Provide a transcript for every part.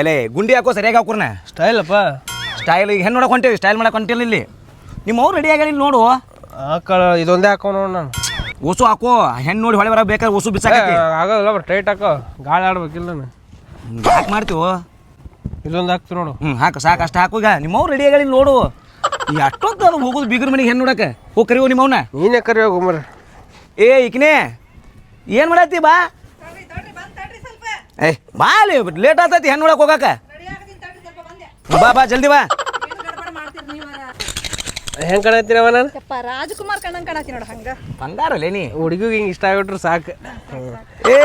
ಎಲೆ ಗುಂಡಿ ಹಾಕೋ ಸರಿಯಾಗಿ ಹಾಕೋರ್ನ ಅಪ್ಪ. ಸ್ಟೈಲ್ ಈಗ ಹೆಣ್ಣು ನೋಡಕ್ ಹೊಂಟೇವಿ ಸ್ಟೈಲ್ ಮಾಡಕ್ ಹೊಂಟಿಲ್ಲ ಇಲ್ಲಿ. ನಿಮ್ಮ ಅವ್ರು ರೆಡಿ ಆಗಿಲ್ಲ ನೋಡು. ಆಕಳ ಇದೊಂದೇ ಹಾಕೋ ನೋಡು ನಾನು. ಓಸು ಹಾಕೋ ಹೆಣ್ಣು ನೋಡಿ ಹೊಳೆ ಬರ ಬೇಕಾದ್ರೆ ಹೊಸು ಬಿಸಾಕ ಆಗೋದಿಲ್ಲ ಬರ್ ಟೈಟ್ ಹಾಕೋ. ಗಾಳಿ ಆಡ್ಬೇಕಿಲ್ಲ ನಾನು. ಯಾಕೆ ಮಾಡ್ತೀವೋ? ಇದೊಂದು ಹಾಕ್ತು ನೋಡು. ಹ್ಞೂ ಹಾಕು ಸಾಕು ಅಷ್ಟು ಹಾಕು ಈಗ. ನಿಮ್ಮ ಅವ್ರು ರೆಡಿ ಆಗಿಲ್ಲ ನೋಡು. ಅಷ್ಟೊತ್ತು ಅದು ಹೋಗೋದು ಬೀಗ್ರ ಮನೆಗೆ ಹೆಣ್ಣು ನೋಡಕ್ಕೆ. ಹೋಗಿ ಕರಿಯೋ ನಿಮ್ಮ ಅವನ ನೀನೇ ಕರಿ ಮರ ಏ ಈಕಿನೇ ಏನು ಮಾಡತ್ತಿ ಬಾ? ಏ ಬಾಲಿ ಅಲ್ಲಿ ಲೇಟ್ ಆಗ್ತೈತಿ ಹೆಣ್ಣು ನೋಡಕ್ ಹೋಗಾಕ. ಬಾ ಬಾ ಜಲ್ದಿ ಬಾ. ಹೆಂಗೆ ಕಾಣತ್ತೀರವ ನಾನು? ಯಪ್ಪ ರಾಜಕುಮಾರ್ ಕಣ್ಣಂಗ್ ಕಾಣತಿ ನೋಡ ಹಂಗ. ಬಂಗಾರಲ್ಲೇ ನೀ. ಹುಡುಗಿಗೆ ಹಿಂಗೆ ಇಷ್ಟ ಆಗ್ಬಿಟ್ರು ಸಾಕು. ಏ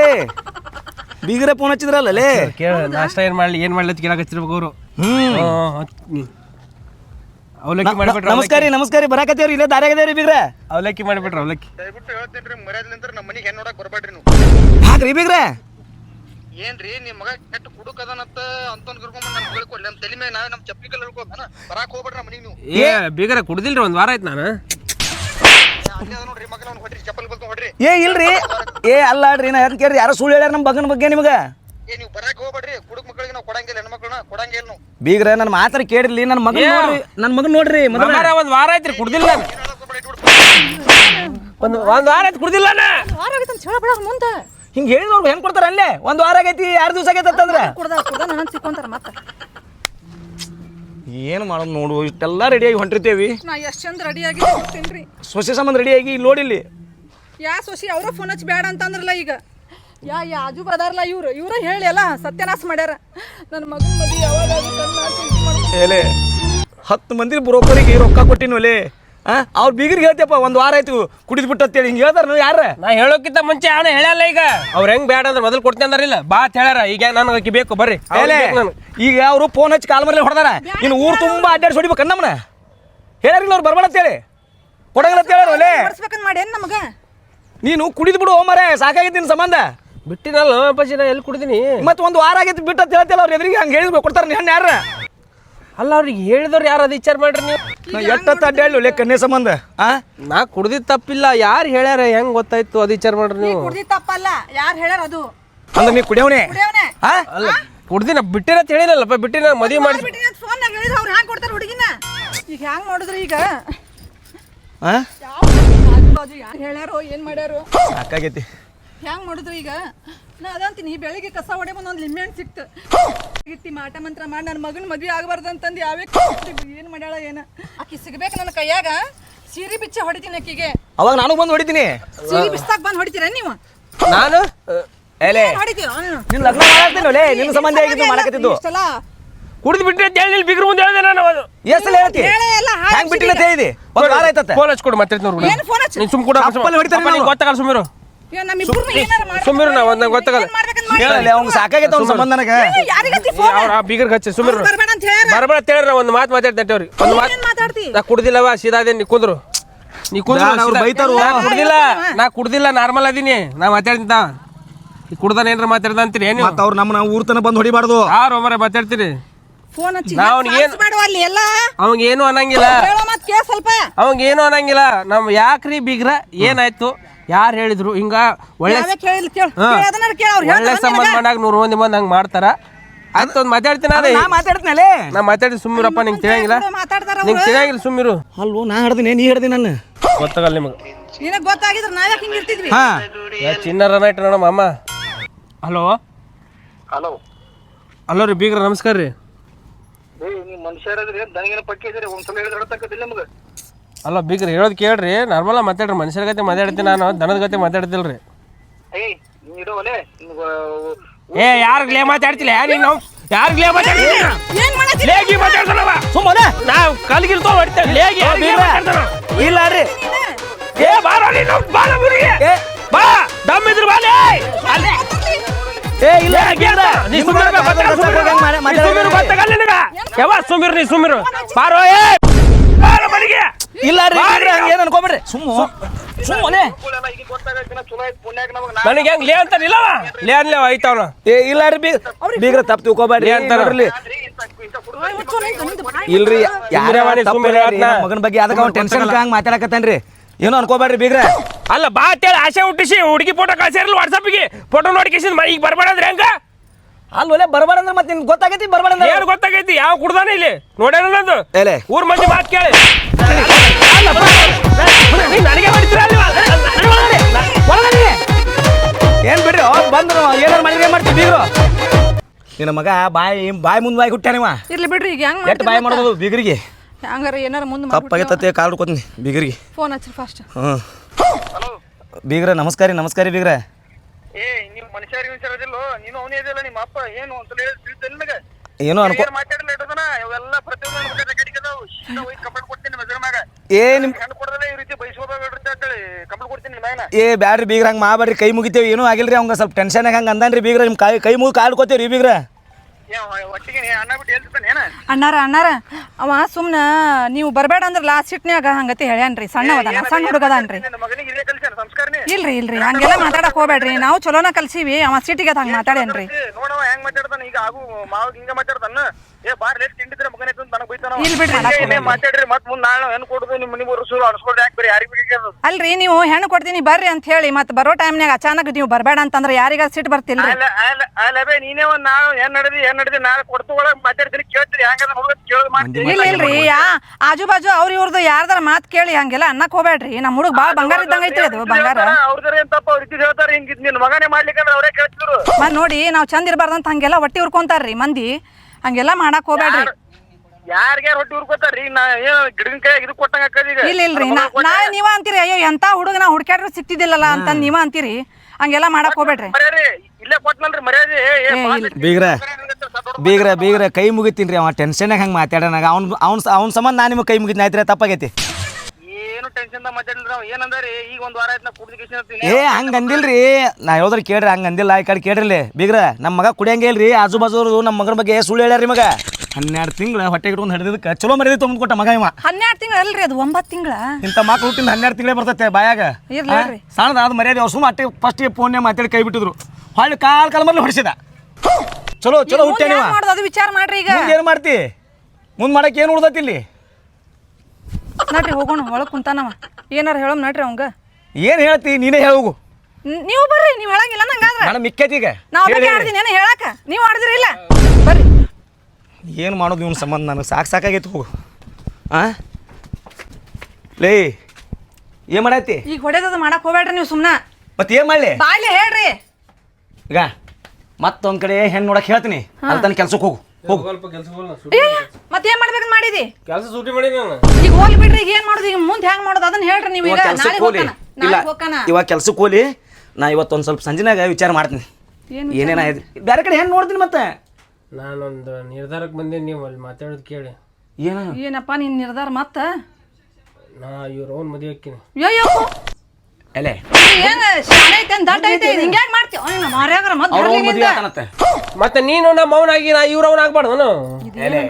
ಬೀಗರ ಫೋನ್ ಹಚ್ಚಿದ್ರಲ್ಲ ಲೇ. ಕೇಳ ನಾಷ್ಟ ಏನು ಮಾಡ್ಲಿ ಏನು ಮಾಡ್ಲಿ ಅಂತ ಹಚ್ಚಿರ್ಬೇಕು ಅವರು. ಹ್ಮ್. ಅವಲಕ್ಕಿ ಮಾಡಿಬಿಟ್ರು ನಮಸ್ಕಾರ ರೀ ನಮಸ್ಕಾರ ರೀ ಬರಾಕತ್ತೇವ್ರಿ ಇಲ್ಲೇ ದಾರ್ಯಾಗದೇವ್ರಿ ಬೀಗ್ರ. ಅವಲಕ್ಕಿ ಮಾಡಿಬಿಟ್ರು ಅವಲಕ್ಕಿ. ದಯವಿಟ್ಟು ಹೇಳ್ತೀನಿ ರೀ ಮರ್ಯಾದ್ಲಿಂತ್ರ ನಮ್ಮ ಮನೆಗೆ ಹೆಣ್ಣು ನೋಡಕ್ ಬರ್ಬೇಡ್ರಿ ನೀವು. ಹಾಕ್ರಿ ಬೀಗ್ರ. ಏನ್ರಿ ನಿಮ್ ಮಗ ಕೆಟ್ಟ ಕುಡುಕ್ ಅದನಂತ ಅಂತವ್ನ ಕರ್ಕೊಂಡ್ ನಮ್ ಹೇಳ್ಕೊಡ್ಲಿ ನಮ್ ತಲೆ ಮೇಲೆ ನಾವೇ ನಮ್ ಚಪ್ಪಲಿ ಕಲ್ ಹೇಳ್ಕೊತಾನ ಬರಾಕ್ ಹೋಗ್ಬೇಡ್ರಿ ನಮ್ಮ ಮನೆಗೆ ನೀವು. ಏ ಬೀಗರ ಕುಡ್ದಿಲ್ರಿ ಒಂದು ವಾರ ಆಯ್ತು ನಾನು. ಅಲ್ಲೇ ಅದ ನೋಡ್ರಿ ಮಗನ ಅವ್ನು ಹೊಡ್ರಿ ಚಪ್ಪಲ್ ಹೊಡ್ರಿ. ಏ ಇಲ್ರಿ. ಏ ಅಲ್ಲ ಅಲ್ರಿ ನಾ ಯಾಕೆ ಕೇಳ್ರಿ ಯಾರೋ ಸುಳ್ಳು ಹೇಳ್ಯಾರ ನಮ್ಮ ಮಗನ ಬಗ್ಗೆ ನಿಮಗೆ? ಏ ನೀವು ಬರಾಕ್ ಹೋಗ್ಬೇಡ್ರಿ ಕುಡುಕ್ ಮಕ್ಕಳಿಗೆ ನಾವು ಕೊಡಂಗಿಲ್ಲ ಹೆಣ್ಮಕ್ಳನ್ನ ಕೊಡಂಗಿಲ್ಲ ನಾವು. ಬೀಗ್ರ ನನ್ನ ಮಾತ್ರ ಕೇಳಿರ್ಲಿ ನನ್ನ ಮಗನ್ ಏ. ನೋಡ್ರಿ ನನ್ನ ಮಗನ್ ನೋಡ್ರಿ ಮೊದಲ ಮಾಮಾರ ಒಂದು ವಾರ ಆಯ್ತ್ರಿ ಕುಡ್ದಿಲ್ಲ ನಾನು. ಏನ್ ಹೇಳಕ್ ಹೋಗ್ಬೇಡಿ ಇಟ್ಬಿಡು. ಒಂದು ಒಂದು ವಾರ ಆಯ್ತು ಕುಡ್ದಿಲ್ಲ ನಾ ವಾರ ಆಗೈತೆ ಅಂತ ಹೇಳಬೇಡ ಮುಂದ. ಹಿಂಗೆ ಹೇಳಿದವ್ರು ಹೆಂಗೆ ಕೊಡ್ತಾರ ಅಲ್ಲೇ? ಒಂದು ವಾರ ಆಗೈತಿ ಎರಡು ದಿವಸ ಆಗೈತೆ ಅಂತಂದ್ರೆ ಕುಡ್ದ ಕುಡ್ದ ನನ್ನ ಸಿಕ್ಕೊಂತಾರ ಮತ್ತೆ. ಏನು ಮಾಡೋದು ನೋಡು ಇಷ್ಟೆಲ್ಲ ರೆಡಿಯಾಗಿ ಹೊಂಟಿರ್ತೇವಿ. ನಾ ಎಷ್ಟು ಚಂದ ರೆಡಿ ಆಗಿದೆ ಗೊತ್ತೇನ್ರಿ ಸೊಸೆ ಸಂಬಂಧ ರೆಡಿಯಾಗಿ ಇಲ್ಲಿ ನೋಡಿಲ್ಲಿ. ಯಾ ಸೊಸಿ ಅವ್ರ ಫೋನ್ ಹಚ್ಚಿ ಬೇಡ ಅಂತಂದ್ರಲ್ಲ ಈಗ. ಯಾ ಯಾ ಆಜು ಬದಾರಲ್ಲ ಇವ್ರು. ಇವರೇ ಹೇಳಿ ಅಲ್ಲ ಸತ್ಯನಾಶ ಮಾಡ್ಯಾರ. ನನ್ನ ಮಗನ ಮದಿ ಯಾವಾಗ ಏಲೆ ಹತ್ತು ಮಂದಿ ಬ್ರೋಕರಿಗೆ ರೊಕ್ಕ ಕೊಟ್ಟಿನ ಒಲೆ ಆ ಅವ್ರ ಬೀಗರಿಗೆ ಹೇಳ್ತೇಪ್ಪ ಒಂದು ವಾರ ಆಯ್ತು ಕುಡಿದ್ ಹಿಂಗ್ ಹಿಂಗೆ ಹೇಳ್ತಾರ ಯಾರ ನಾ ಹೇಳೋಕ್ಕಿಂತ ಮುಂಚೆ ಅವನು ಹೇಳಲ್ಲ ಈಗ. ಅವ್ರು ಹೆಂಗ್ ಬೇಡ ಅಂದ್ರೆ ಮೊದಲು ಕೊಡ್ತೇನೆ ಅಂದಾರಿಲ್ಲ ಬಾ ಅಂತ ಹೇಳ್ಯಾರ. ಈಗ ನಾನು ಆಕಿ ಬೇಕು? ಬರ್ರಿ. ಅವ್ರಿಗೆ ಏಲೆ ಬೇಕು ನನಗೆ. ಈಗ ಅವರು ಫೋನ್ ಹಚ್ಚಿ ಕಾಲ್ ಮರಲಿ ಹೊಡೆದಾರ. ಇನ್ನು ಊರು ತುಂಬಾ ಅಡ್ಡಾಡ್ಸಿ ಹೊಡಿಬೇಕು ನಮ್ಮನ ಹೇಳಿಲ್ಲ ಅವ್ರು ಬರ್ಬೇಡ ಅಂತೇಳಿ. ಕೊಡಂಗಿಲ್ಲ ಅಂತ ಒಲೆ ನಮಗ. ನೀನು ಕುಡಿದ್ ಬಿಡು ಮರೆ ಸಾಕಾಗೈತಿ ನಿನ್ನ ಸಂಬಂಧ. ಬಿಟ್ಟಿನಲ್ಲ ಅಪ್ಪಾಜಿ ನಾ ಎಲ್ಲಿ ಕುಡಿದೀನಿ? ಮತ್ತೆ ಒಂದು ವಾರ ಆಗೈತಿ ಬಿಟ್ಟು ಅಂತ ಹೇಳ್ತಿಲ್ಲ ಅವ್ರು ಎದುರಿಗೆ ಹಂಗೆ ಹೇಳಿದ್ ಕೊಡ್ತಾರೆ ಹೆಣ್ಣು ಯಾರ ಅಲ್ಲ ಅವ್ರಿಗೆ ಹೇಳಿದವ್ರು ಯಾರು ಅದು ವಿಚಾರ ಮಾಡ್ರಿ ನೀವು? ನಾ ಎಷ್ಟೊತ್ತು ಅಡ್ಡಾಡ್ಲಿ ಒಲೆ ಕನ್ಯೆ ಸಂಬಂಧ ಆ? ನಾ ಕುಡ್ದಿದ್ ತಪ್ಪಿಲ್ಲ ಯಾರು ಹೇಳ್ಯಾರ ಹೆಂಗ್ ಗೊತ್ತಾಯ್ತು ಅದು ವಿಚಾರ ಮಾಡ್ರಿ ನೀವು? ಕುಡ್ದಿ ತಪ್ಪಲ್ಲ ಯಾರು ಹೇಳ್ಯಾರ ಅದು? ಅಂದ್ರೆ ನೀ ಕುಡಿಯವನೇ? ಕುಡಿಯವನೇ. ಆ? ಅಲ್ಲ ಕುಡ್ದಿನ ಬಿಟ್ಟಿನ ಅಂತ ಬಿಟ್ಟಿನ ಮದುವೆ ಮಾಡಿ ಫೋನ್ ಹೇಳಿದ್ರ ಅವ್ರು ಹ್ಯಾಂಗ್ ಕೊಡ್ತಾರೆ ಹುಡುಗಿನ? ಈಗ ಹ್ಯಾಂಗ್ ಮಾಡಿದ್ರಿ ಈಗ? ಆ? ಯಾರು ಹೇಳ್ಯಾರೋ ಏನ್ ಮಾಡ್ಯಾರೋ? ಸಾಕಾಗೈತಿ. ಹ್ಯಾಂಗ್ ಮಾಡಿದ್ರು ಈಗ? ನಾ ಅದಂತೀನಿ ಬೆಳಿಗ್ಗೆ ಕಸ ಹೊಡೆ ಬಂದು ಒಂದು ಲಿಂಬೆ ಹಣ್ಣು ಸಿಕ್ತು ಇತ್ತಿ ಮಾಟ ಮಂತ್ರ ಮಾಡಿ ನನ್ನ ಮಗನ ಮದ್ವೆ ಆಗಬಾರ್ದು ಅಂತಂದು ಯಾವೇ ಏನು ಮಾಡ್ಯಾಳ ಏನ? ಆಕಿ ಸಿಗ್ಬೇಕು ನನ್ನ ಕೈಯಾಗ? ಸೀರೆ ಬಿಚ್ಚ ಹೊಡಿತೀನಿ ಆಕಿಗೆ. ಅವಾಗ ನಾನು ಬಂದು ಹೊಡಿತೀನಿ. ಸೀರೆ ಬಿಸ್ತಾಕ್ ಬಂದು ಹೊಡಿತೀರ ನೀವು? ನಾನು? ಎಲೆ. ನಿನ್ನ ಲಗ್ನ ಮಾಡಾಕ್ತೀನಿ ಒಲೆ ನಿನ್ನ ಸಂಬಂಧ ಆಗಿದ್ದು ಮಾಡಕತ್ತಿದ್ದು? ಇಷ್ಟಲ್ಲ. ಕುಡ್ದು ಬಿಟ್ಟೆ ಅಂತ ಹೇಳಿ ಬಿಗ್ರು ಮುಂದೆ ಹೇಳಿದೆ ನಾನು ಅದು ಎಷ್ಟಲ್ಲ ಹೇಳ್ತಿ. ಹೇಳೇ ಇಲ್ಲ, ಹಾಳ್ ಹೆಂಗ್ ಬಿಟ್ಟಿಲ್ಲ ಅಂತ ಹೇಳಿದಿ? ಒಂದು ವಾರ ಆಯ್ತತ್ತೆ. ಫೋನ್ ಹಚ್ಕೊಡು ಮತ್ತೆ ನೋಡು ಏನ್ phone ಹಚ್ಚು? ನೀನ್ ಸುಮ್ ಕೂಡ ಹೊಡಿತಾರೆ. ಗೊತ್ತಾಗಲ್ಲ ಸುಮ್ಮಿರು. ನಮ್ಮ ಒಂದ್ ಸುಮ್ಮಿರು ನಾವು ನಂಗೆ ಗೊತ್ತಾಗಲ್ಲ. ಹೇಳಲ್ಲ ಅವ್ನು ಸಾಕಾಗೈತೆ ಅವ್ನ ಸಂಬಂಧ ನನಗೆ ಯಾರಿಗಂತಿ ಫೋನ್ ಅವ್ರ ಆ ಬೀಗರ್ ಹಚ್ಚಿ ಸುಮ್ಮಿರು ಬರ್ಬೇಡ ಅಂತ ಹೇಳ್ಯಾರ ಬರಬೇಡ ಅಂತ ಹೇಳ್ರಿ ಒಂದು ಮಾತು ಮಾತಾಡ್ತೇವೆ ಅವ್ರಿಗೆ. ಒಂದು ಮಾತು ನಾ ಕುಡ್ದಿಲ್ಲವ ಸೀದಾ ಅದೇ ನೀ ಕುಂದ್ರು. ನೀ ಕುಂದ್ರು ಅವ್ರು ಬೈತಾರು. ಕುಡ್ದಿಲ್ಲ ನಾ ಕುಡ್ದಿಲ್ಲ. ನಾರ್ಮಲ್ ಅದೀನಿ. ನಾ ಮಾತಾಡ್ತಿದ್ದ ಈ ಕುಡ್ದಾನ ಏನ್ರ ಮಾತಾಡ್ದ ಅಂತೀರಿ ಏನು ಅವ್ರ ಅವ್ರು ನಮ್ಮನ್ನ ಊರ್ ತನ ಬಂದು ಹೊಡಿಬಾರ್ದು. ಯಾರು ಒಮ್ಮರ ಮಾತಾಡ್ತೀರಿ. ಫೋನ್ ಹಚ್ಚಿ ಅವ್ನಿಗೆ ಅಲ್ಲಿ ಎಲ್ಲ? ಅವಂಗ ಏನು ಅನ್ನಂಗಿಲ್ಲ. ಹೇಳೋ ಮಾತ್ ಕೇಳ ಸ್ವಲ್ಪ. ಅವಂಗ ಏನು ಅನ್ನಂಗಿಲ್ಲ. ನಮ್ ಯಾಕ್ರಿ ಬೀಗ್ರ? ಏನಾಯ್ತು? ಯಾರು ಹೇಳಿದ್ರು? ಹಿಂಗ ಒಳ್ಳೆ ಒಳ್ಳೆ ಸಂಬಂಧ ಮಾಡಾಗ ನೂರು ಮಂದಿ ಬಂದು ಹಂಗೆ ಮಾಡ್ತಾರ. ಆಯ್ತು ಒಂದ್ ಮಾತಾಡ್ತೀನಿ ಅದೇ ನಾ ಮಾತಾಡ್ತೀನಲ್ಲೇ ನಾ ಮಾತಾಡಿ ಸುಮ್ಮಿರಪ್ಪ ನಿಂಗೆ ತಿಳಿಯಂಗಿಲ್ಲ. ಮಾತಾಡ್ತಾರ ನಿಂಗೆ ತಿಳಿಯಂಗಿಲ್ಲ ಸುಮ್ಮಿರು. ಅಲ್ವೋ ನಾ ಹಿಡ್ದಿನಿ ನೀ ಹಿಡ್ದಿ ನಾನು ಗೊತ್ತಾಗಲ್ಲ ನಿಮಗೆ. ನಿನಗ್ ಗೊತ್ತಾಗಿದ್ರ ನಾವ್ಯಾಕೆ ಹಿಂಗೆ ಇರ್ತಿದ್ವಿ? ಹಾ. ಚಿನ್ನರ ನೈಟ್ ನೋಡಮ್ಮ ಅಮ್ಮ. ಹಲೋ. ಹಲೋ. ಹಲೋ ರೀ ಬೀಗ್ರ ನಮಸ್ಕಾರ ರೀ. ಏ ನೀವು ಮನುಷ್ಯರದ್ರಿ ದನಿಗಿನ ಪಕ್ಕಿ ಇದ್ರಿ ಒಂದ್ಸಲ ಹೇಳಿದ್ರೆ ನಿಮ್ಗೆ? ಅಲ್ಲ ಬಿಗ್ರಿ ಹೇಳೋದು ಕೇಳ್ರಿ. ನಾರ್ಮಲ್ ಮಾತಾಡ್ರಿ ಮನುಷ್ಯರ ಗತಿ ಮಾತಾಡ್ತೀನಿ ನಾನು ದನದ ಗತೆ ಮಾತಾಡ್ತಿಲ್ರಿ. ಏ ಯಾರಿಗ್ಲೇ ಮಾತಾಡ್ತಿಲ್ಲ ನೀನು ನಾವು ಯಾರಿಗ್ಲೇ ಮಾತಾಡ್ತೀನಿ ಏನ್ ಮಾಡತ್ತಿ ಲೇಗಿ ಮಾತಾಡ್ತಾನವ. ಸುಮ್ಮನೆ. ನಾವು ಕಲ್ಗಿಲ್ ತೋ ಹೊಡಿತೇವೆ. ಲೇಗಿ ಮಾತಾಡ್ತಾನ? ಇಲ್ಲ ರೀ. ಏ ಬಾರೋ ನೀನು ಬಾರ ಊರಿಗೆ. ಏ. ಬಾ ದಮ್ ಇದ್ರು ಬಾ ಅಲ್ಲೇ. ಏ ಇಲ್ಲ ಲೇಗಿ ನೀ ಸುಮ್ಮಿರು ಬಾ, ಗೊತ್ತಾಗಲ್ಲ. ನೀ ಸುಮ್ಮಿರು, ಗೊತ್ತಾಗಲ್ಲ ನಿನಗ? ನೀ ಸುಮ್ಮಿರು ಬಾರೋ ಏ. ಬಾರೋ ಮನೆಗೆ. ಇಲ್ಲ ರೀ ಏನ್ ಅನ್ಕೋಬೇಡ್ರಿ. ಸುಮ್ಮ. ನಮಗ್ ನಾ ನನಗೆ ಹೆಂಗ್ ಲೇ ಅಂತ ನಿಲ್ಲವ ಲೇ ಅನ್ಲೇ ಐತವನ ಏ ಇಲ್ಲ ರೀ ಬೀಗ್ ಬೀಗ್ರ ತಪ್ಪು ತಿಳ್ಕೊಬೇಡ್ರಿ ಏನ್ ಅಂತಾರ? ನೋಡ್ರಿ ಇಲ್ರಿ ಯಾರೇ. ಮಗನ ಬಗ್ಗೆ ಅದಕ್ಕೆ ಅವ್ನು ಟೆನ್ಷನ್ ಹಂಗ್ ಮಾತಾಡಕತ್ತಾನ್ರಿ ಏನೋ ಅನ್ಕೋಬೇಡ್ರಿ ಬೀಗ್ರ. ಅಲ್ಲ ಬಾ ಅಂತೇಳಿ ಆಸೆ ಹುಟ್ಟಿಸಿ ಹುಡುಗಿ ಫೋಟೋ ಕಳ್ಸಿರಲ್ಲ ವಾಟ್ಸಪ್ಗೆ ಫೋಟೋ ನೋಡಿ ಈಗ ಬರ್ಬೇಡ ಅಂದ್ರೆ ಹೆಂಗ? ಅಲ್ಲಿ ಒಲೆ ಬರ್ಬೇಡ ಅಂದ್ರೆ ಮತ್ತೆ ನಿನ್ ಗೊತ್ತಾಗೈತಿ ಬರಬೇಡ ಅಂದ್ರೆ ಏನ್ ಗೊತ್ತಾಗೈತಿ? ಯಾವ ಕುಡ್ದಾನೆ ಇಲ್ಲಿ? ನೋಡ್ಯಾನ ಊರ್ ಮಂದಿ ಮಾತ್ ಕೇಳಿ. ನನಗೆ ಮಾಡ್ತೀರ ಏನ್ ಬಿಡ್ರಿ ಬಂದ್ರು ಏನಾರು ಮಾಡಿದ್ರೆ ಮಾಡ್ತೀವಿ ಬೀಗ್ರು ನಿನ್ನ ಮಗ ಬಾಯಿ ಬಾಯಿ ಮುಂದೆ ಬಾಯಿ ಹುಟ್ಟ್ಯಾನಿವ ಇರ್ಲಿ ಬಿಡ್ರಿ ಈಗ ಹೆಂಗ್ ಎಟ್ ಬಾಯಿ ಮಾಡೋದು ಬೀಗರಿಗೆ ಹಂಗಾರ ಏನಾರ ಮುಂದೆ ತಪ್ಪಾಗೈತತ್ತೆ ಕಾಲ್ ಹಿಡ್ಕೊತೀನಿ ಬೀಗರಿಗೆ ಫೋನ್ ಹಚ್ಚಿರಿ ಫಾಸ್ಟ್ ಹ್ಞೂ ಹಲೋ ಬೀಗ್ರ ನಮಸ್ಕಾರ ರೀ ನಮಸ್ಕಾರ ರೀ ಬೀಗ್ರ ಏ ನೀವು ಮನುಷ್ಯರಿಗೆ ವಿಚಾರದಿಲ್ಲೋ ನೀನು ಅವನೇ ಇದೆಯಲ್ಲ ನಿಮ್ಮ ಅಪ್ಪ ಏನು ಅಂತ ಹೇಳಿ ತಿಳಿದಿಲ್ಲ ನಿನಗೆ ಏನೋ ಅನ್ಕೋ ಮಾತಾಡಲಿಲ್ಲ ಮಾತಾಡಲ್ಲ ಇಡೋದನ ಇವೆಲ್ಲ ಪ್ರತಿಯೊಂದು ಕಡಿಕೆ ಅದಾವು ಹೋಗಿ ಕಂಪ್ಲೇಂಟ್ ಕೊಡ್ತೀನಿ ಮೆಸೇಜ್ ಮ್ಯಾಗ ಏ ನಿಮ್ ಹೆಣ್ಣು ಕೊಡದಲ್ಲ ಈ ರೀತಿ ಬಯಸ್ಕೋಬೇಡ್ರಿ ಅಂತ ಹೇಳಿ ಕಂಪ್ಲೇಂಟ್ ಕೊಡ್ತೀನಿ ನಿಮ್ಮ ಮ್ಯಾಗನ ಏ ಬ್ಯಾಡ್ರಿ ಬೀಗ್ರ ಹಂಗೆ ಮಾಡ್ಬೇಡ್ರಿ. ಕೈ ಮುಗಿತೇವೆ ಏನೂ ಆಗಿಲ್ರಿ ಅವಂಗ. ಸ್ವಲ್ಪ ಟೆನ್ಷನ್ ಹಂಗೆ ಅಂದಾನ್ರಿ ಬೀಗ್ರ. ನಿಮ್ಮ ಕೈ ಕೈ ಮುಗಿ ಕಾಡ್ಕೋತೇವೆ ರೀ ಬೀಗ್ರ. ಏ ಒಟ್ಟಿಗೆ ನೀ ಅಣ್ಣ ಬಿಟ್ಟು ಹೇಳ್ತಾನೆ ಏನ? ಅಣ್ಣಾರ ಅಣ್ಣಾರ. ಅವ ಸುಮ್ನ ನೀವು ಬರಬೇಡ ಅಂದ್ರೆ ಲಾಸ್ಟ್ ಸಿಟ್ನ್ಯಾಗ ಹಂಗತಿ ಹೇಳ್ಯಾನ್ರಿ. ಸಣ್ಣ ಅದಾನ ಸಣ್ಣ ಹುಡುಗದಾನ್ರಿ ನಿನ್ನ ಮಗನಿಗೆ ಕಲ್ಸ್ಯಾನ ಸಂಸ್ಕಾರನೇ ಇಲ್ರಿ ಇಲ್ರಿ. ಹಂಗೆಲ್ಲ ಮಾತಾಡಕ್ ಹೋಗ್ಬೇಡ್ರಿ. ನಾವು ಚಲೋನ ಕಲ್ಸೀವಿ. ಅವ ಸೀಟಿಗೆ ಹಂಗ ಮಾತಾಡೇನ್ರಿ ನೋಡವ ಹೆಂಗ್ ಮಾತಾಡ್ತಾನ? ಈಗ ಆಗು ಮಾವ ಹಿಂಗ ಮಾತಾಡ್ತಾನ. ಏ ಬಾರ್ ಲೇಟ್ ತಿಂಡಿದ್ರೆ ಮಗನ ಮಾತಾಡ್ರಿ ಮತ್ ಮುಂದ್ ನಾಳೆ ಹೆಣ್ ಕೊಡುದು ನಿಮ್ ಮನಿ ಬರೋಸು ಅಡ್ಸ್ಕೊಳ್ರಿ ಯಾಕೆ ಬರೀ ಯಾರಿಗೆ ಬೇಕಾಗ್ಯದ ಅಲ್ರಿ ನೀವು ಹೆಣ್ಣು ಕೊಡ್ತೀನಿ ಬರ್ರಿ ಅಂತ ಹೇಳಿ ಮತ್ತೆ ಬರೋ ಟೈಮ್ನಾಗ ಅಚಾನಕ್ ನೀವು ಬರಬೇಡ ಅಂತಂದ್ರೆ ಯಾರಿಗ ಸಿಟ್ ಬರ್ತಿಲ್ರಿ? ಅಲ್ಲ ಅಲ್ಲ ಅಲ್ಲ ಬೇ ನೀನೇ ಒಂದ್ ನಾನು ಏನ್ ನಡೆದಿ ಏನ್ ನಡೆದಿ ನಾಳೆ ಕೊಡ್ತು ಒಳಗ್ ಮಾತಾಡ್ತೀನಿ ಕೇಳ್ತೀರಿ ಹೆಂಗದ ಹುಡುಗ ಕೇಳೋದು ಮಾಡ್ತೀನಿ ಇಲ್ಲ ಇಲ್ರಿ ಯಾ ಆಜು ಬಾಜು ಅವ್ರ ಇವ್ರದ್ದು ಯಾರ್ದಾರ ಮಾತ್ ಕೇಳಿ ಹಂಗೆಲ್ಲ ಅನ್ನಕ್ ಹೋಗ್ಬೇಡ್ರಿ ನಮ್ಮ ಹುಡುಗ ಬಾಳ ಬಂಗಾರ ಇದ್ದಂಗ ಐತ್ರಿ ಅದು ಬಂಗಾರ. ಅವ್ರದಾರ ಏನ್ ತಪ್ಪ ಅವ್ರ ಇದ್ದಿದ್ ಹೇಳ್ತಾರ ಹಿಂಗ ನಿನ್ ಮಗನೇ ಮಾಡ್ಲಿಕ್ಕಂದ್ರೆ ಅವರೇ ಕೇಳ್ತಿದ್ರು. ಮತ್ ನೋಡಿ ನಾವ್ ಚಂದ ಇರ್ಬಾರ್ದಂತ ಹಂಗೆಲ್ಲ ಒಟ್ಟಿ ಉರ್ಕೊಂತಾರ್ರಿ ಮಂದಿ ಹಂಗೆಲ್ಲ ಮಾಡಕ್ ಹೋಗ್ಬೇಡ್ರಿ. ಯಾರ್ಗ್ಯಾರ ಹೊಟ್ಟಿ ಹುರ್ಕೋತಾರ್ರಿ? ನಾ ಏನ್ ಗಿಡಗಿನ ಕೈ ಇದು ಕೊಟ್ಟಂಗ ಆಕ್ಕದ ಈಗ? ಇಲ್ಲ ಇಲ್ರಿ ನಾ ನಾಳೆ ನೀವ ಅಂತೀರಿ ಅಯ್ಯೋ ಎಂತ ಹುಡುಗ ನಾ ಹುಡ್ಕ್ಯಾಡ್ರು ಸಿಕ್ತಿದ್ದಿಲ್ಲಲ್ಲ ಅಂತ ನೀವ ಅಂತೀರಿ? ಹಂಗೆಲ್ಲ ಮಾಡಕ್ ಹೋಗ್ಬೇಡ್ರಿ. ಮರ್ಯಾದೆ. ಇಲ್ಲೇ ಕೊಟ್ನಲ್ರಿ ಮರ್ಯಾದೆ. ಏ, ಏ, ಏ, ಬಾಳ್ ಇಲ್ಲ. ಬೀಗ್ರ ಬೀಗ್ರ ಬೀಗ್ರ ಕೈ ಮುಗಿತೀನಿ ರೀ ಅವ. ಟೆನ್ಷನ್ನಾಗ ಹಂಗೆ ಮಾತಾಡೋಣ. ಅವ್ನ ಅವ್ನ ಅವ್ನ ಸಂಬಂಧ ನಾನು ನಿಮಗೆ ಕೈ ಮುಗಿತೀನಿ ಆಯ್ತು ತಪ್ಪಾಗೈತಿ. ಏನು ಟೆನ್ಷನ್ ಮಾತಾಡ್ಲಿಲ್ಲ ನಾವ್? ಏನಂದ್ರಿ? ಈಗ ಒಂದ್ ವಾರ ಆಯ್ತು ನಾ ಕುಡ್ದು ಏ ಹಂಗೆ ಅಂದಿಲ್ರಿ. ನಾ ಯಾವ್ದ್ರ ಕೇಳ್ರಿ ಹಂಗೆ ಅಂದಿಲ್ಲ. ಈ ಕಡೆ ಕೇಳ್ರಿ ಬೀಗ್ರ ನಮ್ಮ ಮಗ ಕುಡಿಯಂಗೆ ಇಲ್ರಿ. ಆಜು ಬಾಜು ನಮ್ಮ ಮಗನ ಬಗ್ಗೆ ಸುಳ್ಳು ಹೇಳ್ಯಾರ ಮಗ. ಹನ್ನೆರಡು ತಿಂಗಳ ಹೊಟ್ಟೆ ಇಟ್ಕೊಂಡು ಹಿಡಿದಕ್ಕೆ ಚಲೋ ಮರ್ಯಾದೆ ತೊಗೊಂಡು ಕೊಟ್ಟ ಮಗ ಇವ. ಹನ್ನೆರಡು ತಿಂಗಳ ಅಲ್ರಿ ಅದು ಒಂಬತ್ತು ತಿಂಗಳ? ಇಂಥ ಮಕ್ಳು ಹುಟ್ಟಿಂದ ಹನ್ನೆರಡು ತಿಂಗಳೇ ಬರ್ತೈತೆ ಬಾಯಾಗ. ಇರ್ಲಿ? ಸಣ್ಣದ ಅದು ಮರ್ಯಾದೆ ಅವ್ರು ಸುಮ್ಮ ಅಟ್ಟೆ ಫಸ್ಟಿಗೆ ಫೋನ್ನೇ ಮಾತಾಡಿ ಕೈ ಬಿಟ್ಟಿದ್ರು. ಹೊಳ್ಳಿ ಕಾಲ್ ಕಾಲ ಮರ್ಲಿ ಹೊಡಿಸಿದ. ಚಲೋ ಚಲೋ ಹುಟ್ಟೆ ನೀವು ಮಾಡೋದು ಅದು ವಿಚಾರ ಮಾಡ್ರಿ ಈಗ. ಮುಂದೆ ಏನು ಮಾಡ್ತಿ? ಮುಂದೆ ಮಾಡಕ್ಕೆ ಏನು ಉಳ್ದೈತಿ ಇಲ್ಲಿ? ನಡ್ರಿ ಹೋಗೋಣ ಒಳಗ್ ಕುಂತಾನವ. ಏನಾರ ಹೇಳೋಮ್ ನಡ್ರಿ ಅವಂಗ. ಏನು ಹೇಳ್ತಿ? ನೀನೇ ಹೇಳು ನ್- ನೀವು ಬರ್ರಿ ನೀವು ಹೇಳಂಗಿಲ್ಲ ನಂಗಾದ್ರ ನಾನು ಮಿಕ್ಕೈತಿ ಈಗ ನಾವು ಆಡ್ತೀನಿ ಏನ ಹೇಳಾಕ? ನೀವು ಆಡಿದ್ರಿ ಇಲ್ಲ? ಬರ್ರಿ. ಏನು ಮಾಡೋದು ಇವನ ಸಂಬಂಧ ನನಗೆ? ಸಾಕು ಸಾಕಾಗೈತೆ ಹೋಗು. ಆ? ಲೇ ಏನು ಮಾಡೈತಿ? ಈಗ ಹೊಡೆದದು ಮಾಡಕ್ಕೆ ಹೋಗ್ಬೇಡ್ರಿ ನೀವು ಸುಮ್ಮನೆ ಮತ್ತೆ ಏನು ಮಾಡಲಿ? ಬಾಯ್ಲೆ ಹೇಳ್ರಿ. ಈಗ ಮತ್ತೊಂದು ಕಡೆ ಹೆಣ್ಣು ನೋಡಕ್ಕೆ ಹೇಳ್ತೀನಿ. ಅಲ್ಲಿ ತನ್ನ ಕೆಲ್ಸಕ್ಕೆ ಹೋಗು. ಹೋಗು. ಸ್ವಲ್ಪ ಕೆಲಸ ಏ, ಮತ್ ಏನ್ ಮಾಡ್ಬೇಕಂತ ಮಾಡಿದಿ? ಕೆಲಸ ಸೂಟಿ ಮಾಡಿ ನಾನು. ಈಗ ಹೋಗ್ಲಿ ಬಿಡ್ರಿ ಈಗ ಏನ್ ಮಾಡೋದು? ಈಗ ಮುಂದೆ ಹೆಂಗ್ ಮಾಡೋದು? ಅದನ್ನ ಹೇಳ್ರಿ ನೀವು. ಇವಾಗ ಈಗ ನಾಳೆ ಕೆಲ್ಸಕ್ಕೆ ಹೋಗ್ತಾನ ಇಲ್ಲ ನಾಳೆ ಹೋಗ್ತಾನ. ಇವಾಗ ಕೆಲ್ಸಕ್ಕೆ ಹೋಗ್ಲಿ. ನಾ ಇವತ್ತೊಂದು ಸ್ವಲ್ಪ ಸಂಜೆನಾಗ ವಿಚಾರ ಮಾಡ್ತೀನಿ. ಏನ್ ಏನೇನಾಯ್ತು ಬೇರೆ ಕಡೆ ಹೆಣ್ಣು ನೋಡ್ತೀನಿ ಮತ್ತೆ. ನಾನೊಂದು ನಿರ್ಧಾರಕ್ಕೆ ಬಂದೀನಿ ನೀವು ಅಲ್ಲಿ ಮಾತಾಡೋದು ಕೇಳಿ. ಏನು? ಏನಪ್ಪ ನಿನ್ನ ನಿರ್ಧಾರ ಮತ್ತ? ನಾ ಇವ್ರ ಅವ್ನ ಮದುವೆ ಹಾಕಿನಿ ಅಯ್ಯೋ ಎಲೆ. ಏನ್ ಶಾಲೆ ಐತೆ ದಟ್ಟ ಐತೆ? ಹಿಂಗ್ಯಾಕ್ ಮಾಡ್ತೀವಿ ಅವ್ನ ಮಾರ್ಯಾಗರ ಮತ್ ಅವ್ರ ಮದುವೆ. ಆತನತ್ತೆ. ಮತ್ತೆ ನೀನು ನಮ್ಮ ಅವನಾಗಿ ನಾ ಇವ್ರ ಅವನ ಆಗ್ಬಾರ್ದು ನಾನು. ಎಲೆ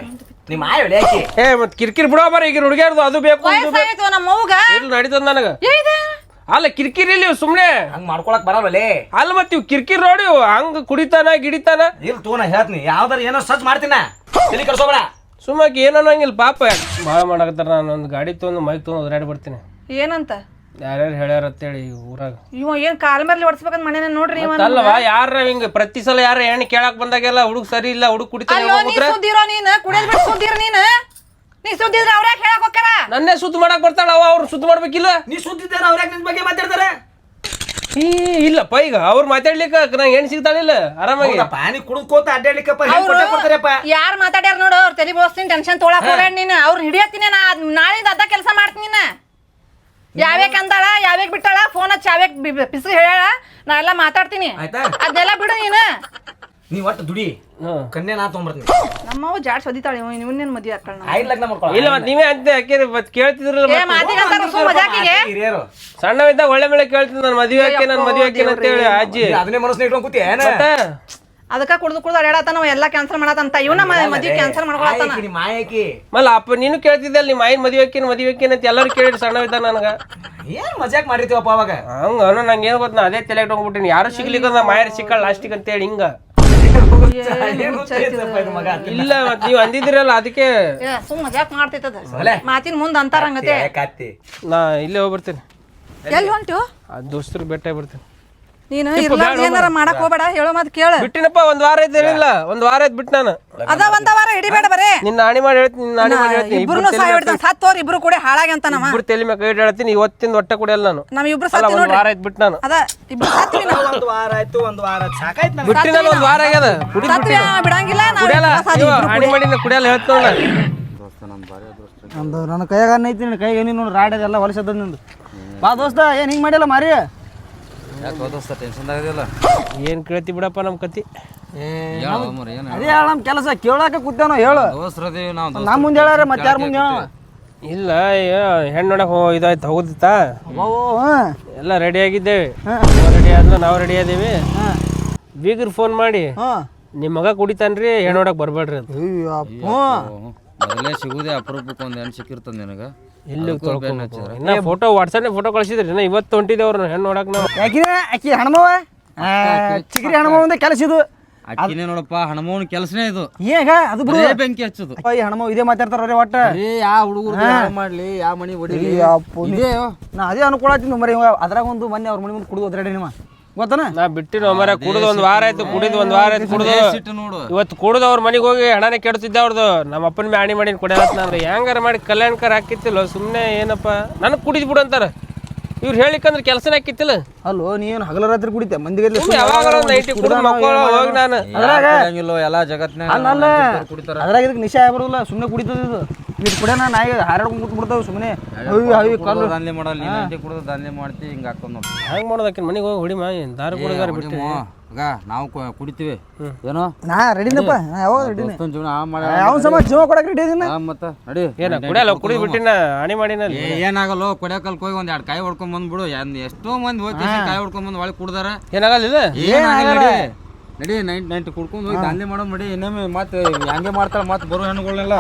ನಿಮ್ಮ ಆಯ್ ಆಕಿ ಏ ಮತ್ತೆ ಕಿರಿಕಿರಿ ಬಿಡೋ ಬರ ಈಗ ಹುಡುಗಿಯರ್ದು ಅದು ಬೇಕು ಇದು ಬೇಕು. ವಯಸ್ಸಾಯ್ತು ನಮ್ಮ ಅವ್ಗ. ಇಲ್ಲಿ ನಡೀತದ ನನಗೆ? ಏನಿದೆ ಅಲ್ಲ ಕಿರಿಕಿರಿ ಇಲ್ಲಿ ಸುಮ್ಮನೆ ಹಂಗ್ ಮಾಡ್ಕೊಳಕ್ ಬರಲ್ಲೇ ಅಲ್ಲ ಮತ್ತೆ ಇವ್ ಕಿರಿಕಿರಿ ನೋಡಿ ಹಂಗ ಕುಡಿತಾನ ಗಿಡಿತಾನ. ಇಲ್ಲ ತೋ ನಾ ಹೇಳ್ತೀನಿ ಯಾವ್ದಾರ ಏನೋ ಸರ್ಚ್ ಮಾಡ್ತೀನ ತಲೆ ಕರ್ಸೋಬೇಡ. ಸುಮ್ಮಕ್ಕೆ ಏನೋ ಅನ್ನಂಗಿಲ್ಲ ಪಾಪ. ಭಾಳ ಮಾಡಕತ್ತಾರ ನಾನು ಒಂದು ಗಾಡಿ ತೊಗೊಂಡು ಮೈಕ್ ತೊಗೊಂಡು ಒದ್ರಾಡಿ ಬರ್ತೀನಿ. ಏನಂತ? ಯಾರ್ಯಾರು ಹೇಳ್ಯಾರ ಅಂತೇಳಿ ಈ ಊರಾಗ. ಇವ ಏನ್ ಕಾಲ್ ಮೇಲೆ ಹೊಡ್ಸ್ಬೇಕಂತ ಮನೇನ ನೋಡ್ರಿ ಇವ ಅಲ್ಲವಾ ಯಾರ ಹಿಂಗ ಪ್ರತಿ ಸಲ ಯಾರ ಹೆಣ್ಣು ಕೇಳಕ್ ಬಂದಾಗೆಲ್ಲ ಹುಡುಗ ಸರಿ ಇಲ್ಲ ಹುಡುಗ ಕುಡಿತಾನೆ ನೀನ್ ಕುಡಿಯೋದ್ ಬಿಟ್ಟು ಸುದ್ದಿರ ನೀನ್? ನೀ ಸುದ್ದಿದ್ರ ಅವ್ರ ಯಾಕೆ ಹೇಳಕ್ ಹೋಗ್ಯಾರ? ನನ್ನೇ ಸುದ್ದಿ ಮಾಡಕ್ ಬರ್ತಾಳ ಅವ ಅವ್ರು ಸುದ್ದಿ ಮಾಡ್ಬೇಕಿಲ್ಲ? ನೀ ಸುದ್ದಿದ್ದಾರ ಅವ್ರ ಯಾಕೆ ನಿನ್ ಬಗ್ಗೆ ಮಾತಾಡ್ತಾರೆ? ಈ ಇಲ್ಲಪ್ಪ ಈಗ ಅವ್ರು ಮಾತಾಡ್ಲಿಕ್ಕ ನಂಗೆ ಹೆಣ್ಣು ಸಿಗ್ತಾಳಿಲ್ಲ ಆರಾಮಾಗಿ. ಪಾನಿ ನೀ ಕುಡ್ಕೋತ ಅಡ್ಡಾಡ್ಲಿಕ್ಕಪ್ಪ ಕೊಟ್ಟೆ ಕೊಡ್ತಾರಪ್ಪ? ಯಾರ್ ಮಾತಾಡ್ಯಾರ ನೋಡು ಅವ್ರ ತಲೆ ಬೋಸ್ತೀನಿ ಟೆನ್ಷನ್ ತೊಗೊಳಕ್ ಹೋಗ್ಬೇಡ ನೀನ್. ಅವ್ರ ಹಿಡಿಯತ್ತೀನಿ ನಾ ಅದ್ ನಾಳಿಂದ ಅದ ಕೆಲಸ ಮಾಡ್ತೀನಿ ನೀನ್. ಯಾವ್ಯಾಕ ಅಂದಾಳ ಯಾವ್ಯಾಕ ಬಿಟ್ಟಾಳ ಫೋನ್ ಹಚ್ಚಿ ಯಾವ್ಯಾಕ ಪಿಸ್ ಹೇಳ್ಯಾಳ ನಾ ಎಲ್ಲ ಮಾತಾಡ್ತೀನಿ. ಆಯ್ತಾ? ಅದೆಲ್ಲ ಬಿಡು ನೀನ್. ನೀ ಒಟ್ಟು ದುಡಿ. ಕನ್ಯಾ ನಾ ತೊಗೊಂಬರ್ತೀನಿ. ನಮ್ಮವ್ ಜಾಡ್ ಸದಿತಾಳೆ ಇವನ್ನೇನ್ ಮದ್ವೆ ಹಾಕಳ ಐದು ಲಗ್ನ ಮಾಡ್ಕೊಳ್ಳ ಇಲ್ಲ ಮತ್ತೆ ನೀವೇ ಅಂತ ಹಾಕಿರಿ ಮತ್ತೆ ಕೇಳ್ತಿದ್ರಲ್ಲ ಏ. ಮಾತಿಗೆ ಅಂತಾರ ಸುಮ್ ಮಜಾಕಿಗೆ. ಹಿರಿಯರು. ಸಣ್ಣವಿದ್ದ ಒಳ್ಳೆ ಮೇಲೆ ಕೇಳ್ತೀನಿ ನಾನು ಮದುವೆ ಹಾಕಿ ನಾನು ಮದುವೆ ಹಾಕಿ ಅಂತೇಳಿ ಅಜ್ಜಿ. ನೀ ಅದನ್ನೇ ಮನಸ್ಸಿನ ಇಟ್ಕೊಂಡ್ ಕೂತಿ ಏನ? ಮತ್ತೆ? ಅದಕ್ಕ ಕುಡ್ದು ಕುಡ್ದು ಅಡ್ಯಾಡತಾನ ಅವ ಎಲ್ಲಾ ಕ್ಯಾನ್ಸಲ್ ಮಾಡತ್ತಂತ ಇವನ ಮದ್ವೆ ಕ್ಯಾನ್ಸಲ್ ಮಾಡ್ಕೊಳತ್ತಾನ ಮಾಯಕಿ, ನೀ ಮಾಯಕಿ ಮಲ್ಲ ಅಪ್ಪ ನೀನು ಕೇಳ್ತಿದ್ದೆ ನಿಮ್ಮ ಮಾಯಿನ ಮದುವೆ ಹಾಕಿನ ಮದುವೆ ಹಾಕಿನ ಅಂತ ಎಲ್ಲರೂ ಕೇಳಿದ್ರು ಸಣ್ಣವಿದ್ದ ನನಗೆ. ಏನ್ ಮಜಾಕ್ ಮಾಡಿರ್ತೀವಪ್ಪ ಅವಾಗ? ಹಂಗ ಅವನು ನಂಗೆ ಏನು ಗೊತ್ತ ನಾ ಅದೇ ತಲೆ ಇಟ್ಕೊಂಡ್ಬಿಟ್ಟಿನಿ ಯಾರು ಸಿಗ್ಲಿಕ್ಕ ನಾ ಮಾಯರ್ ಸಿಕ್ಕಲ್ಲ ಲಾಸ್ಟಿಗೆ ಅಂತೇಳಿ ಹಿಂಗ. ಇಲ್ಲ ಮತ್ತೆ ನೀವು ಅಂದಿದ್ರಲ್ಲ ಅದಕ್ಕೆ. ಸುಮ್ ಮಜಾಕ್ ಮಾಡ್ತೈತದ. ಮಾತಿನ ಮುಂದ್ ಅಂತಾರಂಗತೆ ನಾ ಇಲ್ಲೇ ಹೋಗ್ಬಿಡ್ತೀನಿ ಎಲ್ಲಿ ಹೊಂಟು? ಆ ದೋಸ್ತರು ಬೆಟ್ಟ ಆಗ್ಬಿಡ್ತೀನಿ ನೀನು ಇರ್ಲ ಏನಾರ ಮಾಡಕ್ ಹೋಗ್ಬೇಡ ಹೇಳೋ ಮಾತು ಕೇಳ. ಬಿಟ್ಟಿನಪ್ಪ ಒಂದ್ ವಾರ ಇದ್ದಿರಲಿಲ್ಲ ಒಂದ್ ವಾರ ಐತಿ ಬಿಟ್ಟು ನಾನು. ಅದ ಒಂದ ವಾರ ಹಿಡಿಬೇಡ ಬರೇ. ನಿನ್ನ ಆಣಿ ಮಾಡಿ ಹೇಳ್ತೀನಿ ನಿನ್ನ ಆಣಿ ಮಾಡಿ ಹೇಳ್ತೀನಿ. ಇಬ್ರು ಸಾಯ್ ಬಿಡ್ತಾನ ಸತ್ತೋರ್ ಇಬ್ರು ಕೂಡ ಹಾಳಾಗಿ ಅಂತ ನಮ್ಮ ಇಬ್ರು ತಲೆ ಮೇಲೆ ಕೈ ಹೇಳ್ತೀನಿ ಇವತ್ತಿಂದ ಹೊಟ್ಟೆ ಕುಡಿಯಲ್ಲ ನಾನು. ನಮ್ ಇಬ್ರು ಸಲ ಸತ್ತಿ ಒಂದ್ ವಾರ ಐತಿ ಬಿಟ್ಟು ನಾನು. ಅದ ಇಬ್ರು ಸತ್ತಿ ನಾನು. ಒಂದು ವಾರ ಆಯ್ತು ಒಂದ್ ವಾರ ಸಾಕಾಯ್ತು ನಾನು ಬಿಟ್ಟಿ ನಾನು ಒಂದ್ ವಾರ ಆಗ್ಯದ. ಕುಡಿ ಸತ್ವಿ ಬಿಡಂಗಿಲ್ಲ ನಾನು ಆಣಿ ಮಾಡಿ ಕುಡಿಯಲ್ಲ ಹೇಳ್ತಾನ ನಂದು ನನ್ನ ಕೈಯಾಗ ಅನ್ನ ಐತಿ ನಿನ್ನ ಕೈಗೆ ನೀನು ನೋಡಿ ರಾಡ್ ಅದೆಲ್ಲ ಹೊಲಸದ ನಿಂದು. ಬಾ ದೋಸ್ತ ಏನ್ ಹಿಂಗೆ ಮಾಡಿಲ್ಲ ಮಾರಿ ಯಾಕೆ ಹೋದಸ್ತ ಟೆನ್ಷನ್ ಆಗದಿಲ್ಲ? ಏನ್ ಕೇಳ್ತಿ ಬಿಡಪ್ಪ ನಮ್ ಕತಿ? ಅದೇ ಹೇಳ ನಮ್ಮ ಕೆಲಸ ಕೇಳಾಕ ಕೂತೇನೋ ಹೇಳು. ದೋಸ್ರದೇವಿ ನಾವು ನಮ್ಮ ಮುಂದೆ ಹೇಳಾರ ಮತ್ತೆ ಯಾರ ಮುಂದೆ ಹೇಳ? ಇಲ್ಲ ಹೆಣ್ಣು ನೋಡಕ್ ಹೋ ಇದಾಯ್ತು ಹೋಗುದಿತ್ತಾ? ಎಲ್ಲ ರೆಡಿ ಆಗಿದ್ದೇವೆ. ರೆಡಿ ಆದ್ಲು ನಾವು ರೆಡಿ ಆದೇವಿ ಬೀಗರ್ ಫೋನ್ ಮಾಡಿ. ಹಾಂ. ನಿಮ್ಮ ಮಗ ಕುಡಿತಾನ್ರಿ ಹೆಣ್ಣು ನೋಡಕ್ ಬರ್ಬೇಡ್ರಿ ಅಂತ. ಮೊದಲೇ ಸಿಗುದೇ ಅಪರೂಪಕ್ಕೆ ಒಂದು ಹೆಣ್ಣು ಸಿಕ್ಕಿರ್ತದ ನಿನಗ. ಇನ್ನ ಫೋಟೋ ವಾಟ್ಸಪ್ ಫೋಟೋ ಕಳಿಸಿದ್ರಿ ಇನ್ನ ಇವತ್ತು ಹೊಂಟಿದೆ ಅವ್ರನ್ನ ಹೆಣ್ಣು ನೋಡಕ್ ನಾವು. ಯಾಕಿನ ಆಕಿ ಹಣಮವ ಚಿಗರಿ ಹಣಮವಂದ ಕೆಲಸ ಇದು. ಅಕ್ಕಿನೇ ನೋಡಪ್ಪ ಹಣಮವನ ಕೆಲಸನೇ ಇದು. ಈಗ ಅದು ಬಿಡು. ಬೆಂಕಿ ಹಚ್ಚುದು. ಈ ಹಣಮವ ಇದೇ ಮಾತಾಡ್ತಾರ ಒಟ್ಟ. ಏ ಯಾ ಹುಡುಗರು ಮಾಡ್ಲಿ ಯಾ ಮನಿ ಹೊಡಿಲಿ ಇದೇ. ನಾ ಅದೇ ಅನ್ಕೊಳತ್ತೀನಿ ಮರಿ ಅದ್ರಾಗ ಒಂದು ಮೊನ್ನೆ ಅವ್ರ ಮನಿ ಮುಂದೆ ಕುಡಿದು ಒದ್ರಾಡಿ ನಿಮ್ಮ ಗೊತ್ತನ? ನಾ ಬಿಟ್ಟಿನ ಮರ ಕುಡಿದು ಒಂದ್ ವಾರ ಆಯ್ತು ಕುಡಿದು ಒಂದ್ ವಾರ ಆಯ್ತು ಕುಡಿದು. ಸಿಟ್ಟು ನೋಡು. ಇವತ್ತು ಕುಡಿದು ಅವ್ರ ಮನೆಗೆ ಹೋಗಿ ಹಣನೇ ಕೆಡ್ತಿದ್ದೆ ಅವ್ರದ್ದು ನಮ್ಮ ಅಪ್ಪನ ಮ್ಯಾಣಿ ಮಾಡಿ ಕೊಡ್ಯಾರ ನಾನು ಹೆಂಗಾರ ಮಾಡಿ ಕಲ್ಯಾಣಕರ ಹಾಕಿತ್ತಿಲ್ಲ? ಸುಮ್ಮನೆ ಏನಪ್ಪ? ನನಗೆ ಕುಡಿದ್ ಬಿಡು ಅಂತಾರ. ಇವ್ರು ಹೇಳಿಕಂದ್ರೆ ಕೆಲಸನೇ ಹಾಕಿತ್ತಿಲ್ಲ. ಅಲ್ಲೋ ನೀನು ಹಗಲ ರಾತ್ರಿ ಕುಡಿತೆ ಮಂದಿಗೆ ಯಾವಾಗ ನೈಟಿ ಕುಡಿದು ಮಕ್ಕಳು ಹೋಗಿ ನಾನು. ಕುಡಿಯಂಗಿಲ್ಲೋ ಎಲ್ಲಾ ಅಲ್ಲ ಕುಡಿತಾರ. ಅದ್ರಾಗ ಇದಕ್ಕೆ ನಿಶಾ ಆಗ್ಬರೋದಿಲ್ಲ ಸುಮ್ಮನೆ ಕುಡಿತದ ಇದು. ಇದು ಕುಡಿಯೋಣ ನಾಯಿ ಹಾರಾಡ್ಕೊಂಡು ಕೂತ್ ಬಿಡ್ತಾವ ಸುಮ್ಮನೆ ಅವಿ ಕಲ್ಲು. ದಾನ್ಲಿ ಮಾಡಲ್ಲ ನೀನು ನೈಟಿ ಕುಡಿದು ದಾನ್ಲಿ ಮಾಡ್ತಿ ಹಿಂಗ ಹಾಕೊಂಡ್ ನೋಡು. ಹೆಂಗ್ ಮಾಡೋದಕ್ಕೆ ಮನೆಗೆ ಹೋಗಿ ಹೊಡಿ ಮಾ ದಾರು ಕುಡಿದಾರ ಬಿಟ್ಟು. ಹೊಡಿಮೋ. ನಾವು ಕು- ಕುಡಿತೀವಿ. ಏನೋ? ನಾ ರೆಡಿನಪ್ಪ ನಾ ಯಾವಾಗ ರೆಡಿನಿ? ದೋಸ್ತನ್ ಜೀವನ ಆ ಮಾಡ ಅವನ ಸಮ ಜೀವ ಕೊಡಕ್ಕೆ ರೆಡಿ ಇದೀನಿ? ಆ ಮತ್ತ ನಡಿ. ಏನ ಕುಡಿಯಲ್ಲ ಕುಡಿದು ಬಿಟ್ಟಿನ ಹಣಿ ಏ, ಏನಾಗಲ್ಲ ಕೊಡ್ಯಾಕಲ್ಕ್ ಹೋಗಿ ಒಂದ್ ಎರಡು ಕಾಯಿ ಹೊಡ್ಕೊಂಡ್ ಬಂದ್ಬಿಡು. ಏನ್ ಎಷ್ಟೋ ಮಂದಿ ಹೋಗಿ ಕಾಯಿ ಹೊಡ್ಕೊಂಡ್ ಬಂದ್ ಒಳಗೆ ಕುಡ್ದಾರ. ಏನಾಗಲ್ಲ ಏನಾಗಲ್ಲ ನಡಿ. ನಡಿ ನೈಂಟ್ ನೈಂಟಿ ಕುಡ್ಕೊಂಡ್ ಹೋಗಿ ದಾನ್ಲಿ ಮಾಡೋ ನಡಿ. ಇನ್ನೊಮ್ಮೆ ಮತ್ತೆ ಹಂಗೆ ಮಾಡ್ತಾರ ಮತ್ತೆ ಬರೋ ಹೆಣ್ಣುಗಳನ್ನೆಲ್ಲ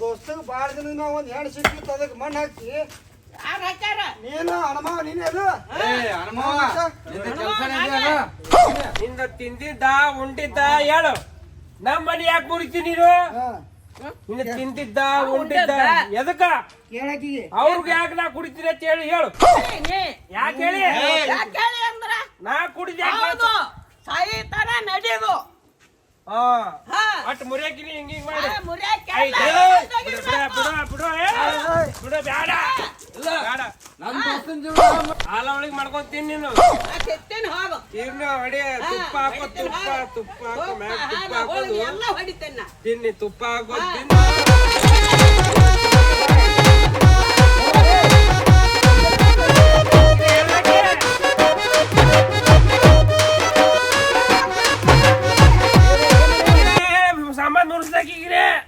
ದೋಸ್ತಗೆ ಬಾಳ ದಿನ ಒಂದು ಹೆಣ್ಣು ಸಿಕ್ಕಿತ್ತು ಅದಕ್ಕೆ ಮಣ್ಣು ಹಾಕಿ. ನೀನು ಹಣಮ ನೀನು ಅದು? ನಿಂದ ತಿಂದಿದ್ದ ಉಂಟಿದ್ದ ಹೇಳು. ನಮ್ಮ ಮನೆ ಯಾಕೆ ಮುರಿತಿ ನೀನು? ನಿನ್ನ ತಿಂದಿದ್ದ ಉಂಟಿದ್ದ ಎದಕ್ಕ? ಕೇಳಾಕಿಗೆ. ಅವ್ರಿಗೆ ಯಾಕೆ ನಾ ಕುಡಿತೀನಿ ಅಂತ ಹೇಳಿ ಹೇಳು. ಯಾಕೆ ಹೇಳಿ? ನಾ ಕುಡಿದ ಸಾಯಿತನ ನಡೆಯೋದು ಅಟ್ ಮುರಿಯಾಕಿನಿ ಹಿಂಗ ಹಿಂಗ ಮಾಡಿ. ಬಿಡು, ಬಿಡು, ಬಿಡು. ಬಿಡು, ಬ್ಯಾಡ. ಬ್ಯಾಡ. ಹಾಲ ಒಳಗ್ ಮಾಡ್ಕೊಂತೀನಿ ನೀನು. ತಿನ್ನ ಹೊಡಿ ತುಪ್ಪ ಹಾಕೋ ತುಪ್ಪ ತುಪ್ಪ ಹಾಕೋ ಮ್ಯಾಗ ತುಪ್ಪ ಹಾಕೋದು. ತಿನ್ನಿ ತುಪ್ಪ ಹಾಕೋ ತಿನ್ನು.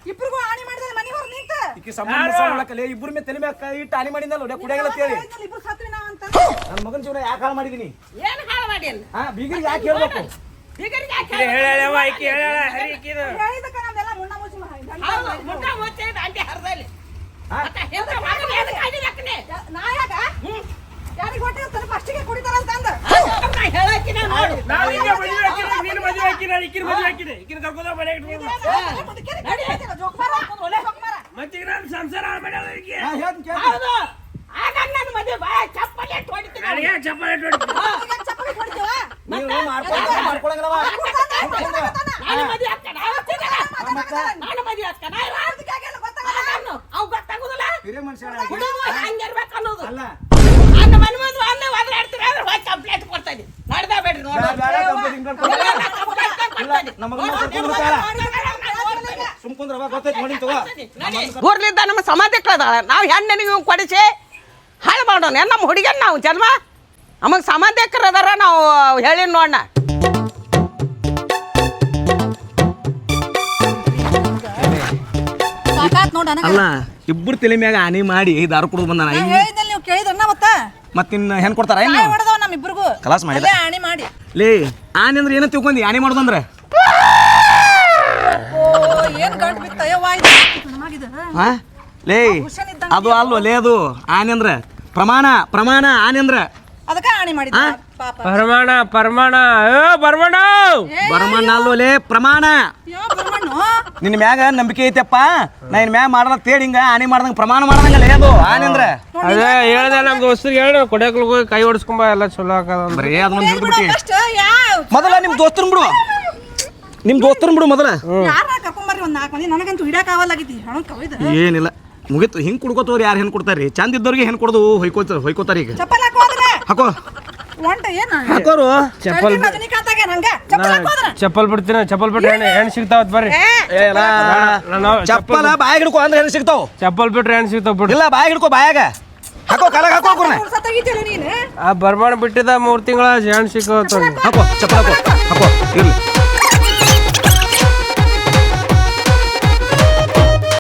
ಇಬ್ರಿಗೂ ಹಾನಿ ಮಾಡಿದ ಮನೆಗೆ ಹೊರ ನಿಂತ. ಈಕಿ ಸಂಬಂಧ ಇಬ್ಬರ ಮೇಲೆ ತಲೆ ಮ್ಯಾಗ ಇಟ್ಟು ಹಾನಿ ಮಾಡಿದ್ನಲ್ಲ ಒಡೆ ಕುಡಿಯಂಗಿಲ್ಲ ಅಂತೇಳಿ ಇಬ್ರು ಸತ್ವಿ ನಾವ್ ಅಂತ. ನನ್ನ ಮಗನ ಜೀವನ ಯಾಕೆ ಹಾಳು ಮಾಡಿದೀನಿ? ಏನು ಹಾಳು ಮಾಡಿಲ್ಲ ಹಾ ಬೀಗರಿಗೆ ಯಾಕೆ ಹೇಳ್ಬೇಕು? ಬೀಗರಿಗೆ ಯಾಕೆ ಹೇಳ ಆಕಿ ಹೇಳಲ್ಲ ಹರಿ ಆಕಿದು ಹೇಳಿದಕ್ಕ ನಮ್ದೆಲ್ಲ ಮುಣ್ಣ ಮುಚ್ಚಿ ಮಾ- ಹೌದು ಮುಟ್ಟ ಮುಚ್ಚೆ ದಾಂಡಿ ಹರಿದಲ್ಲಿ ಮತ್ತೆ ಎಂತ ಮಗನ ಹಾಕಿದೆ ಹಾಕ್ನೆ? ನಾ ಯಾಕ? ಯಾರಿಗೆ ಹೊಟ್ಟೆ ಇರ್ತಾರೆ ಫಸ್ಟಿಗೆ ಕುಡಿತಾರಂತ ಅಂದ ಹೇಳಾಕಿನ ನೋಡು. ಮದುವೆ ಹಾಕಿನ ನೀನು ಮದುವೆ ಹಾಕಿನ ಇಕ್ಕಿನ ಮದುವೆ ಹಾಕಿನ ಇಕ್ಕಿನ ಕರ್ಕೊಂಡ ಜೋಕ್ಮಾರ. ಜೋಕ್ಮಾರ. ಮತ್ತೆ ನಾನು ಸಂಸಾರ. ಹೌದು. ಆಗ ನನ್ನ ಮದುವೆ ಚಪ್ಪಲಿ ಇಟ್ಟು ಹೊಡಿತೀನಿ ನನಗೆ ಚಪ್ಪಲಿ ಹೊಡಿತೀನಿ. ಈಗ ಚಪ್ಪಲಿ ಹೊಡಿತೀವ? ನೀವು ಮಾಡ್ಕೊಳಂಗಿಲ್ಲ, ಮಾಡ್ಕೊಳಂಗಿಲ್ಲವ. ನಾನು ಮದುವೆ ಹಾಕ್ತಾನ ನಾನು ಮದುವೆ ಹಾಕ್ತಾನ ಅವ್ ಗೊತ್ತಾಗುದಿಲ್ಲ ಹಿರಿಯ ಮನುಷ್ಯನ ಹುಡುಗ ಹಂಗಿರ್ಬೇಕು ಅನ್ನೋದು ಅಲ್ಲ ಅನ್ನ ಮನೆ ಮುಂದೆ ಅನ್ನ ಒದರಾಡ್ತೀವಿ ಅಂದ್ರೆ ಹೋಗಿ ಕಂಪ್ಲೇಂಟ್ ಕೊಡ್ತಾನೆ ನಡ್ದ ಬೇಡ್ರಿ ನೋಡು ಬೇಡ, ಬೇಡ, complaint ಹಿಂಗ್ ಕೊಡ್ಬೇಡ. ನಮ್ಮ ಮಗನ ಕರ್ಕೊಂಡ್ ಬರ್ತಾಳ. ಸುಮ್ ಕುಂದ್ರವ್ವ, ಗೊತ್ತೈತಿ ನೋಡಿ ತಗೋ ಊರ್ಲಿದ್ದ ನಮ್ಮ ಸಮಾಧಿ ನಾವು ಹೆಣ್ಣು ನಿನಗೆ ಕೊಡಿಸಿ ಹಾಳು ಮಾಡೋಣ. ನಮ್ಮ ಹುಡುಗನ್ ನಾವು ಜನ್ಮ? ನಮಗೆ ಸಂಬಂಧಿಕರು ಅದಾರ ನಾವು ಹೇಳಿ ನೋಡೋಣ. ಅಲ್ಲ ಇಬ್ಬರು ತಲೆ ಮ್ಯಾಗ ಆನಿ ಮಾಡಿ ದಾರು ಕುಡಿದು ಬಂದ ನೀವು ಮತ್ತ? ಮತ್ತಿನ್ನ ಹೆಣ್ ಕೊಡ್ತಾರ ಏನು? ಕಲಾಸ್ ಮಾಡಿದ. ಮಾಡಿ. ಲೇ ಆನೆ ಅಂದ್ರೆ ಏನೋ ತಿಳ್ಕೊಂಡಿ? ಆನೆ ಮಾಡೋದಂದ್ರೆ? ಏನ್ ಗಂಟ್ ಲೇ ಅದು ಅಲ್ವ ಲೇ ಅದು ಆನೆ ಅಂದ್ರೆ. ಪ್ರಮಾಣ ಪ್ರಮಾಣ ಆನೆ ಅಂದ್ರೆ. ಅದಕ್ಕ ಆಣಿ ಮಾಡಿದ ಪಾಪ. ಪರಮಾಣ ಪರಮಾಣ. ಏ ಬರ್ಮಣ್ಣ ಬರಮಣ್ಣ ಅಲ್ವ ಲೇ ಪ್ರಮಾಣ. ನಿನ್ನ ಮ್ಯಾಗ ನಂಬಿಕೆ ಐತೆಪ್ಪ. ನಾ ಇನ್ ಮ್ಯಾಗ ಮಾಡದ ತೇಡಿ ಹಿಂಗ ಆನೆ ಮಾಡ್ದಂಗ ಪ್ರಮಾಣ ಮಾಡ್ದಂಗ ಲೇ ಅದು ಆನೆ ಅಂದ್ರ. ಅದೇ ಹೇಳ್ದೆ ನಮ್ಮ ದೋಸ್ತರಿಗೆ ಹೇಳಿ ಕೊಡಕ್ಲು ಹೋಗಿ ಕೈ ಹೊಡ್ಸ್ಕೊಂಬ ಎಲ್ಲ ಚಲೋ ಹಾಕದ ಅಂದ್ರೆ ಬರೀ ಅದನ್ನ ಮೊದಲ ನಿಮ್ ದೋಸ್ತರನ್ ಬಿಡು. ನಿಮ್ ದೋಸ್ತರನ್ ಬಿಡು ಮೊದಲ. ಯಾರನ್ನ ಕರ್ಕೊಂಬರ್ರಿ ಒಂದ್ ನಾಲ್ಕು ಮಂದಿ? ನನಗಂತೂ ಹಿಡಕ್ ಆಗಲ್ಲಾಗಿದ್ದಿ ಹಣ ಕವಿದ. ಏನಿಲ್ಲ. ಮುಗಿತು. ಹಿಂಗ್ ಕುಡ್ಕೋತವ್ರು ಯಾರು ಹೆಣ್ ಕೊಡ್ತಾರ್ರಿ? ಚಂದ ಇದ್ದವ್ರಿಗೆ ಹೆಣ್ ಕೊಡೋದು ಹೊಯ್ಕೋತ ಹೊಯ್ಕೋತಾರ ಈಗ. ಚಪ್ಪಲ್ ಹಾಕೋದ್ರ ಹಾಕೋ. ಒಂಟ ಏನ? ಹಾಕೋರು. ಚಪ್ಪಲ್ ರಜನಿಕಾಂತಾಗ ನಂಗ? ಚಪ್ಪಲ್ ಹಾಕೋದ್ರ ಚಪ್ಪಲ್ ಬಿಡ್ತೀನಿ ಚಪ್ಪಲ್ ಬಿಟ್ರೆ ಹೆಣ್ ಹೆಣ್ಣು ಸಿಗ್ತಾವತ್ ಬರ್ರಿ. ಚಪ್ಪಲ್ ಲಾ. ನಾನು ಚಪ್ಪಲ ಬಾಯಾಗ ಹಿಡ್ಕೊ ಅಂದ್ರೆ ಹೆಣ್ ಸಿಗ್ತಾವ. ಚಪ್ಪಲ್ ಬಿಟ್ರೆ ಹೆಣ್ ಸಿಗ್ತಾವ ಬಿಡ್ರಿ. ಇಲ್ಲ ಬಾಯಾಗ ಹಿಡ್ಕೋ ಬಾಯಾಗ. ಹಾಕೋ ಕಾಲಾಗ ಹಾಕೋ ಕುರ್ನ ಆ ಬರ್ಮಾಣ ಬಿಟ್ಟಿದ ಮೂರ್ ತಿಂಗಳ ಹೆಣ್ಣು ಸಿಕ್ಕವತ್ತ ಹಾಕೋ ಚಪ್ಪಲ್ ಹಾಕೋ. ಹಾಕೋ ಇರ್ಲಿ.